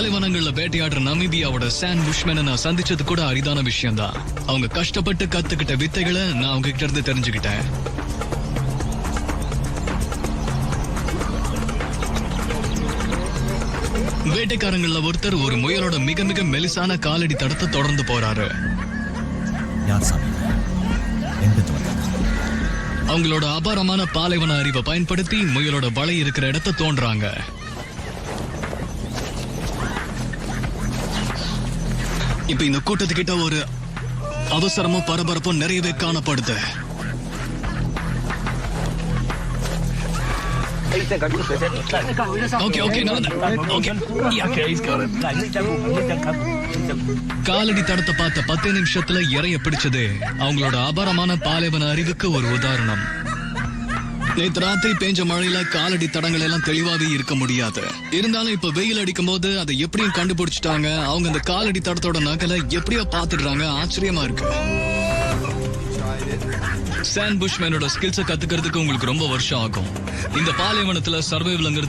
பாலைவனங்கள்ல வேட்டையாடுற நமீபியாவோட San புஷ்மேனை நான் சந்திச்சது கூட அரிதான விஷயம்தான். அவங்க கஷ்டப்பட்டு கத்துக்கிட்ட வித்தைகளை நான் அவங்க கிட்ட இருந்து தெரிஞ்சுக்கிட்டேன். வேட்டைக்காரங்கள்ல ஒருத்தர் ஒரு முயலோட மிக மிக மெலிசான காலடி தடத்தை தொடர்ந்து போறாரு. அவங்களோட அபாரமான பாலைவன அறிவை பயன்படுத்தி முயலோட வலை இருக்கிற இடத்த தோன்றாங்க. இப்ப இந்த கூட்டத்துக்கிட்ட ஒரு அவசரமும் பரபரப்பும் நிறையவே காணப்படுது. காலடி தடத்தை பார்த்த பத்து நிமிஷத்துல இறைய பிடிச்சது. அவங்களோட அபாரமான பாலைவன அறிவுக்கு ஒரு உதாரணம். நேற்று ராத்திரி பெஞ்ச மழையில காலடி தடங்கள் எல்லாம் தெளிவாவே இருக்க முடியாது. இருந்தாலும் இப்ப வெயில் அடிக்கும் போது அதை எப்படியும் கண்டுபிடிச்சிட்டாங்க. அவங்க அந்த காலடி தடத்தோட நகலை எப்படியோ பாத்துடுறாங்க ஆச்சரியமா இருக்கு. சான் புஷ்மேனோட ஸ்கில்ஸை கத்துக்கிறதுக்கு உங்களுக்கு ரொம்ப வருஷம் ஆகும். இந்த பாலைவனத்துல சர்வைவ்லங்கிறது